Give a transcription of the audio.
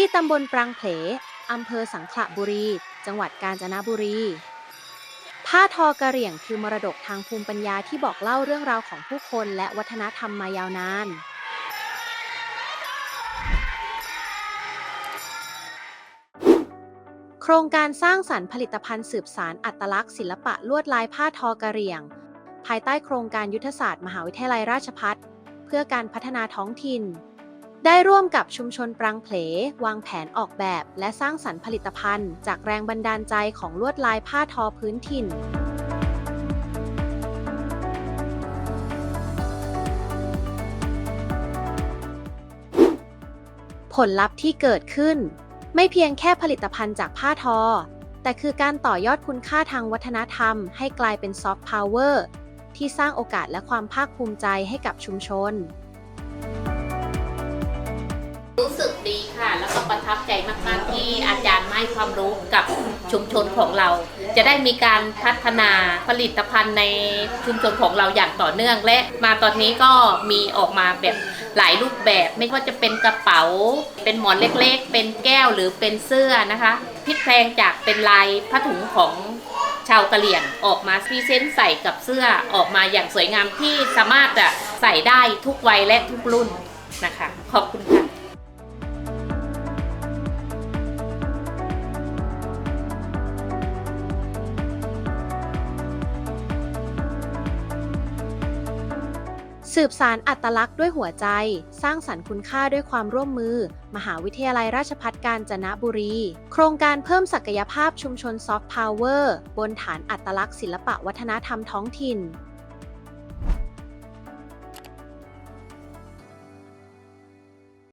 ที่ตำบลปรางเพลอำเภอสังขละบุรี จังหวัดกาญจนบุรี ผ้าทอกระเหรี่ยงคือมรดกทางภูมิปัญญาที่บอกเล่าเรื่องราวของผู้คนและวัฒนธรรมมายาวนาน โครงการสร้างสรรค์ผลิตภัณฑ์สืบสารอัตลักษณ์ศิลปะลวดลายผ้าทอกระเหรี่ยง ภายใต้โครงการยุทธศาสตร์มหาวิทยาลัยราชภัฏเพื่อการพัฒนาท้องถิ่น ได้ร่วมกับชุมชนปรังเพลวางแผนออกแบบ และสร้างสรรค์ผลิตภัณฑ์ จากแรงบันดาลใจของลวดลายผ้าทอพื้นถิ่น ผลลัพธ์ที่เกิดขึ้น ไม่เพียงแค่ผลิตภัณฑ์จากผ้าทอ แต่คือการต่อยอดคุณค่าทางวัฒนธรรม ให้กลายเป็นซอฟต์พาวเวอร์ที่สร้างโอกาสและความภาคภูมิใจให้กับชุมชน สึกดีค่ะ แล้วก็ประทับใจมาก ๆ ที่อาจารย์ให้ความรู้กับชุมชนของเรา จะได้มีการพัฒนาผลิตภัณฑ์ในชุมชนของเราอย่างต่อเนื่อง และมาตอนนี้ก็มีออกมาแบบหลายรูปแบบ ไม่ว่าจะเป็นกระเป๋า เป็นหมอนเล็กๆ เป็นแก้วหรือเป็นเสื้อนะคะพลิกแพลงจากเป็นลายผ้าถุงของชาวกะเหรี่ยงออกมาพรีเซนต์ใส่กับเสื้อออกมาอย่างสวยงามที่สามารถจะใส่ได้ทุกวัยและทุกรุ่นนะคะ ขอบคุณค่ะ สืบสารอัตลักษณ์ด้วยหัวใจ สร้างสรรค์คุณค่าด้วยความร่วมมือ มหาวิทยาลัยราชภัฏกาญจนบุรี โครงการเพิ่มศักยภาพชุมชนซอฟต์พาวเวอร์บนฐานอัตลักษณ์ศิลปะวัฒนธรรมท้องถิ่น